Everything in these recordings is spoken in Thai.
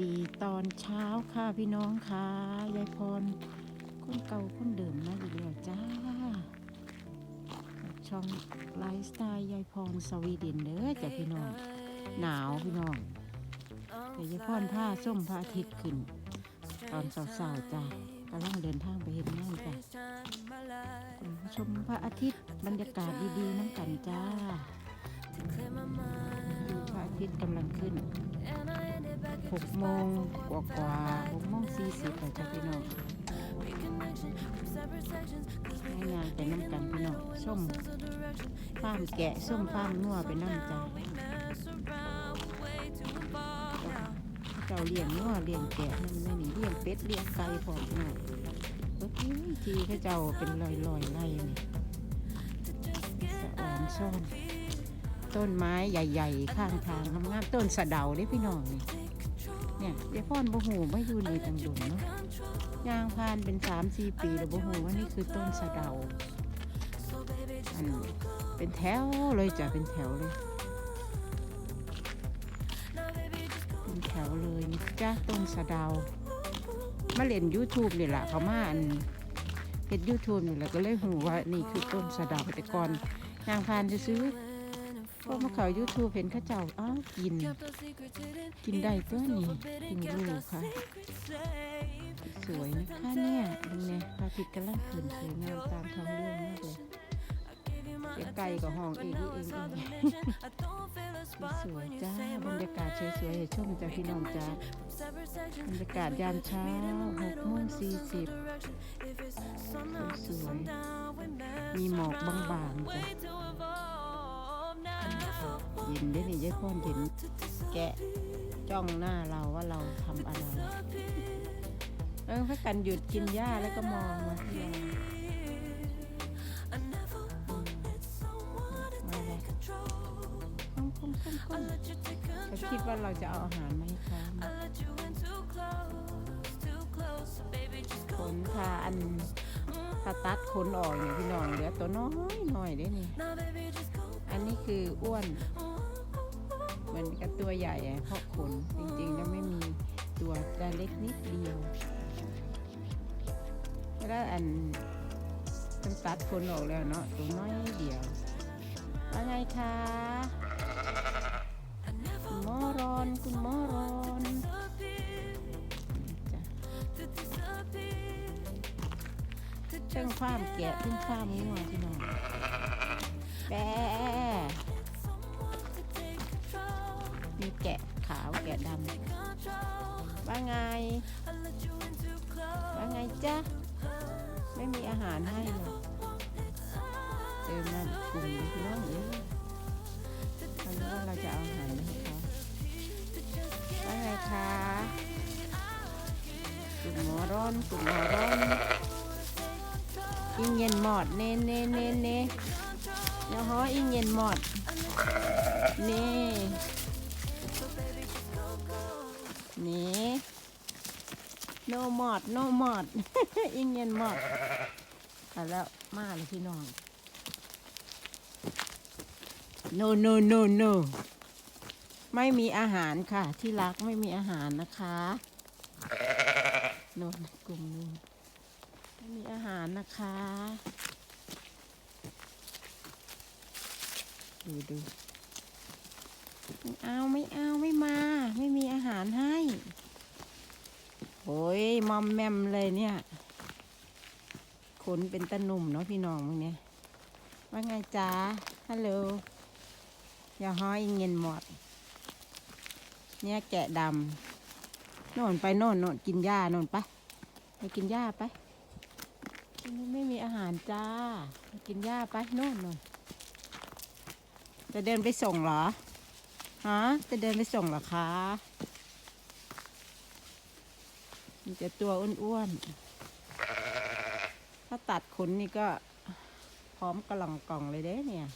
ดีตอนเช้าค่ะพี่น้องค่ะยายพรคนเก่าคนเดิมมาอยู่แล้วจ้า ช่องไลฟ์สไตล์ยายพรสวีเดนเด้อจ้ะพี่น้อง หนาวพี่น้องแต่ยายพรผ้าส้มพระอาทิตย์ขึ้น ตอนสาร์ๆจ้ะกำลังเดินทางไปเห็นงานจ้ะชมพระอาทิตย์บรรยากาศดีๆน้ำกันจ้าพระอาทิตย์กำลังขึ้น หกโมงกว่ากว่าหกโมงสี่สิบแล้วจ้ะพี่น้องให้งานไปน้ำกันพี่น้องส้มฟาร์มแกะส้มฟาร์มนัวไปนั่งจ้าเจ้าเลี้ยงนัวเลี้ยงแกะนั่นนั่นนี่เลี้ยงเป็ดเลี้ยงไก่พร้อมพี่องรถทีทีเขาเจ้าเป็นลอยลอยไร่นี่สะออนซ่อนต้นไม้ใหญ่ ๆ ข้างทางงามๆต้นสะเดาเด้พี่น้องนี่ เนี่ยยายพ่อนบ่หูไม่อยู่ในตังดุนเนาะยางพานเป็นสามสี่ปีแล้วบ่หูว่านี่คือต้นสะเดาอันเป็นแถวเลยจ้ะเป็นแถวเลยเป็นแถวเลยนี่จ้าต้นสะเดามาเล่น YouTube นี่แหละเขามาอันเห็น YouTube นี่แหละก็เลยหูว่านี่คือต้นสะเดาแต่ก่อนยางพานจะซื้อ ๆพอมาเขา YouTube เห็นข้าเจ้าอ้าวกิน กินได้ตัวนี้ถึงรู้ค่ะ สวยนะคะเนี่ยดูเนี่ยพระอาทิตย์กำลังขึ้นสวยงามตามท้องเรื่องมากเลยเสียงไก่กับห้องเองนี่เองเองสวยจ้าบรรยากาศสวยๆให้ชมจ้าพี่น้องจ้าบรรยากาศยามเช้าหกโมงสี่สิบสวยมีหมอกบางๆจ้ะ เย็นได้นี่ยายพ่อนเห็นแกะจ้องหน้าเราว่าเราทำอะไร เออพักกันหยุดกินหญ้าแล้วก็มองมาที่เราอืมมาเลยคุ้มคุ้มคุ้มคุ้มเขาคิดว่าเราจะเอาอาหารมาให้เขาขนพาอันถ้าตัดขนออกเนี่ยพี่น้องเหลือตัวน้อยหน่อยได้นี่ อันนี้คืออ้วน มือนกับตัวใหญ่เพราะขนจริงๆ แล้วไม่มีตัวแต่เล็กนิดเดียวแล้วอันมันตัดคนออกแล้วเนาะตัวน้อยเดียวว่าไงคะคุณหมอรอนคุณหมอรอนเชิงความแกะเชิงความงัวพี่น้องแปะ แกะขาวแกะดำว่าไง ว่าไงจ๊ะ ไม่มีอาหารให้เลยเจอนั่นกลุ่มพี่น้องเอ้ยเขารู้ว่าเราจะเอาอาหารมาให้เขาว่าไงคะกลุ่มหมอร้อนกลุ่มหมอร้อนอิงเย็นหมอดเน่เน่เน่เน่เนาะฮะอิงเย็นหมอดเน่ นี่ no หมอด no หมอดอิงเงินมอดแต่แล้วมาเลยพี่น้อง no no no no ไม่มีอาหารค่ะ ที่รักไม่มีอาหารนะคะโนนกลุ่มนึงไม่มีอาหารนะคะ ดูดู ไม่เอาไม่เอาไม่มา ไม่มีอาหารให้โอ้ยมอมแมมเลยเนี่ยขนเป็นตะหนุ่มเนาะพี่น้องมึงเนี่ยว่าไงจ๊ะฮัลโหลอย่าห้อยเงินหมด เนี่ยแกะดำโน่นไปโน่นโน่นกินหญ้าโน่นไปไปกินหญ้าไปไม่มีอาหารจ้าไปกินหญ้าไปโน่นโน่นจะเดินไปส่งเหรอ ฮะจะเดินไปส่งเหรอคะมันจะตัวอ้วนๆ ถ้าตัดขนนี่ก็พร้อมกระหล่องกล่องเลยเด้เนี่ย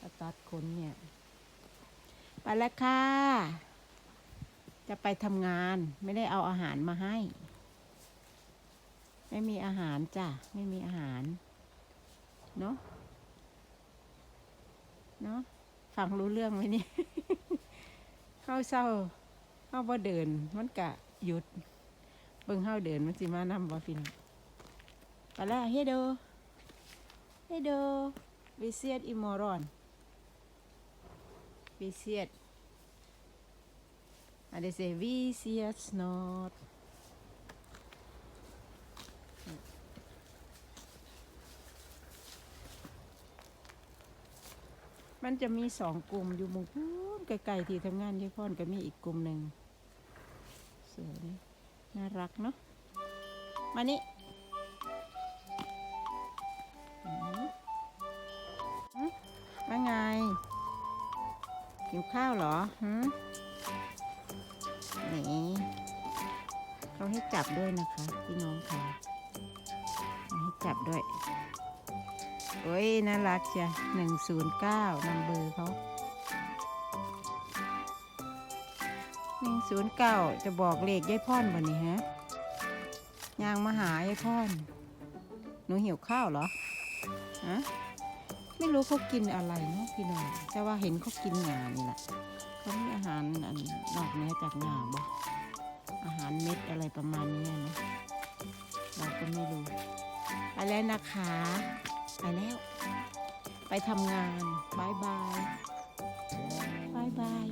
ถ้าตัดขนเนี่ย ไปแล้วค่ะ จะไปทำงานไม่ได้เอาอาหารมาให้ ไม่มีอาหารจ้ะ ไม่มีอาหาร เนาะเนาะ ฟังรู้เรื่องไหมนี่เข้าเศร้าเฮาบ่เดิน มันกะหยุด เบิ่งเฮาเดินมันสิมานำบ่พี่น้องไปแล้วเฮโดเฮโดวิเซียดอิมอรอนวิเซียดอันนี้เซวิเซียสโนด มันจะมีสองกลุ่มอยู่มุงพูนไกลๆที่ทำงานยายพรก็มีอีกกลุ่มหนึ่งสวยน่ารักเนาะมานี่อืมมว่าไงหิวข้าวเหรอหืมนี่เขาให้จับด้วยนะคะ พี่น้องค่ะให้จับด้วย โอ้ย น่ารักเชียหนึ่งศูนย์เก้านำเบอร์เขาหนึ่งศูนย์เก้าจะบอกเลขยายพ่อนบ่นี่ฮะยางมาหาไอ้พ่อน หนูหิวข้าวเหรอฮะไม่รู้เขากินอะไรเนาะพี่น้องแต่ว่าเห็นเขากินงานี่แหละเขามีอาหารอันนอกเนือจากงาบ่อาหารเม็ดอะไรประมาณนี้นะเราก็ไม่รู้ไปแล้วนะคะ ไปแล้ว ไปทำงานบายบายบายบาย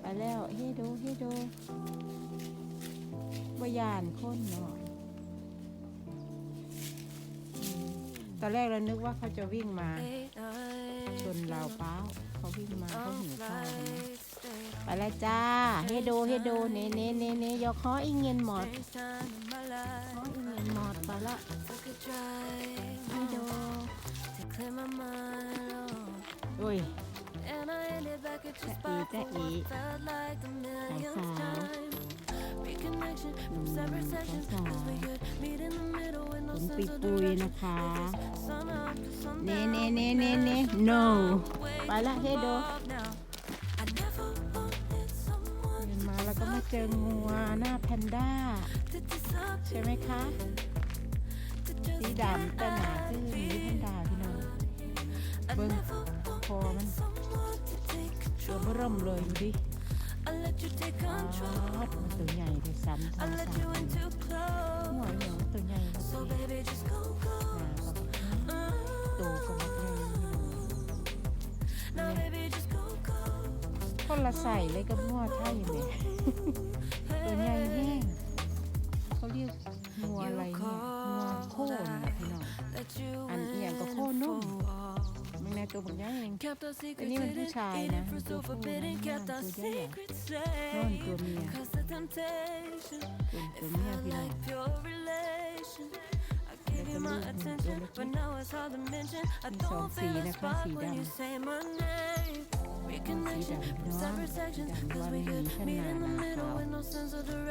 ไปแล้วเฮโดเฮโดว่ายานคนเนาะอืมตอนแรกเรานึกว่าเขาจะวิ่งมาชนเราเป้าเขาวิ่งมาเขาหิวข้าวไปแล้วจ้าเฮโดเฮโดเนเนเนเนยกคออิงเงินหมด ไปละเฮโดโอ้ยจะอีจะอีสาวหนุ่มสาวปีปุยนะคะเน่เน่เน่เน่เน่ no ไปละเฮโดเดินมาแล้วก็มาเจองัวหน้าแพนด้าใช่ไหมคะ สีดำแต่หนาซื่อมีแพนดาพี่น้องเบิ้งคอมันตัวเบิ่มเลยดูดิมันตัวใหญ่เลยซ้ำซ้ำซ้ำหัวเหนียวตัวใหญ่ครับพี่หนาก็แบบตัวก็แบบนี้คนละใส่เลยกับงัวไทยเลยตัวใหญ่แห้งเขาเรียกงัวอะไรเนี่ย องอันเอียงก็โค่นนุ่มมันในตัวผมใหญ่เองอันนี้มันผู้ชายนะมันตัวผู้นะนั่นตัวใหญ่โน่นตัวเมียตัวตัวเมียพี่น้องแล้วก็ลูกตัวเล็กมีสองสีนะคะสีดำสีดำพี่น้องสีดำวันนี้ขนาดห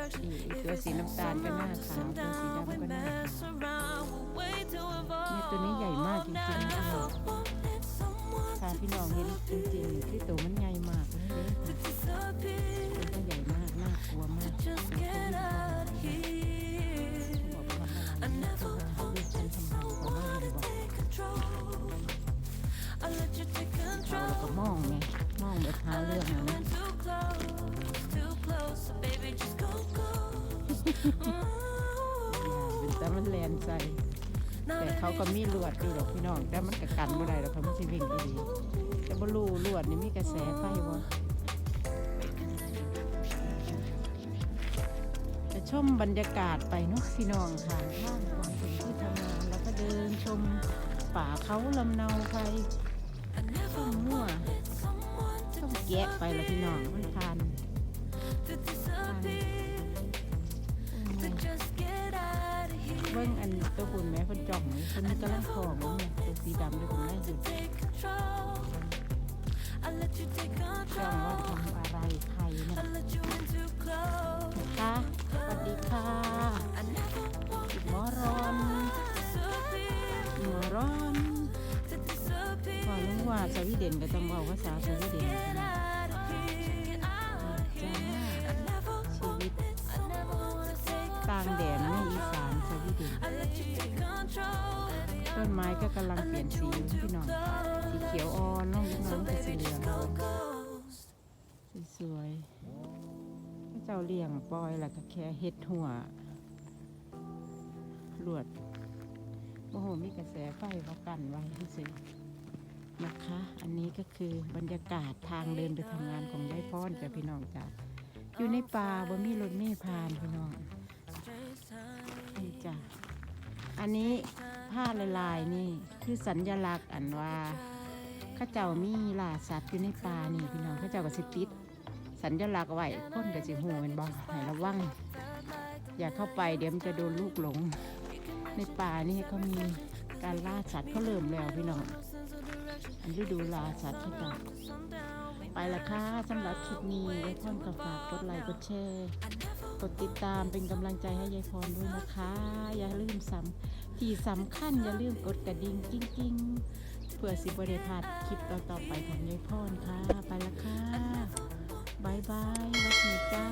นี่อีกตัวสีน้ำตาลก็หน้าขาวตัวสีดำก็หน้าขาวเนี่ยตัวนี้ใหญ่มากจริงๆพี่น้องถ้าพี่น้องเห็นจริงๆที่ตัวมันใหญ่มากเลยเด้ตัวก็ใหญ่มากน่ากลัวมากบอกลัวเขาเรียกฉันทำไมาะว่าอะไรบอกเราแล้วก็มองไงมองแบบหาเรื่องนะ เป็นแต่มันแลนใส่แต่เขาก็มีลวดอยู่หรอกพี่น้อง แต่มันกกันบ่ได้หรอกเขาไม่ใช่วิ่งดีแต่บ่รู้ลวดนี่มีกระแสไฟบ่จะชมบรรยากาศไปนาะพี่น้องค่ะว่างก่อนถึงที่ทำงานแล้วก็เดินชมป่าเขาลำเนาไปชมมั่วชมแกะไปและพี่น้องมันทานทาน บิ้งอันตัวหุ่นแม่คนจ่องนี่คนนี้กำลังทองอยู่เนี่ยตัวสีดำด้วยผมน่าอยู่จ้องว่าทำอะไรใครเนี่ยนะคะสวัสดีค่ะหมอรอนหมอรอนพอรู้ว่าสวีเดนก็ต้องบอกภาษาสวีเดนนะ ต้นไม้ก็กำลังเปลี่ยนสีอยู่พี่น้องสีเขียวอ่อนน้องน้องเป็นสีเหลืองสวยๆเจ้าเลี้ยงปล่อยแล้วก็แค่เฮ็ดหัวลวดโอ้โหมีกระแสไฟเขากันไว้ที่สินะคะ อันนี้ก็คือบรรยากาศทางเดินไปทำงานของยายพรจ้ะพี่น้องจ้ะอยู่ในป่าบ่มีรถมล์ผ่านพี่น้อง จ้ะ อันนี้ผ้าลายๆนี่คือสัญลักษณ์อันว่าข้าเจ้ามีล่าสัตว์อยู่ในป่านี่พี่น้องข้าเจ้าก็สิติดสัญลักษณ์ไว้คนกับสิหูแมันบอกให้ระวังอย่าเข้าไปเดี๋ยวมันจะโดนลูกหลง ในป่านี่เขามีการล่าสัตว์เขาเริ่มแล้วพี่น้องอันฤดูล่าสัตว์ที่ต่า ไปละค่ะสำหรับคลิปนี้ยายพรก็ฝากกดไลค์กดแชร์กดติดตามเป็นกำลังใจให้ยายพรด้วยนะคะ อย่าลืมซ้ำที่สำคัญอย่าลืมกดกระดิ่งกิ้งๆเพื่อสิบริพลาดคลิปต่อๆไปของยายพรค่ะ ไปละค่ะบายบายวัสดีจ้า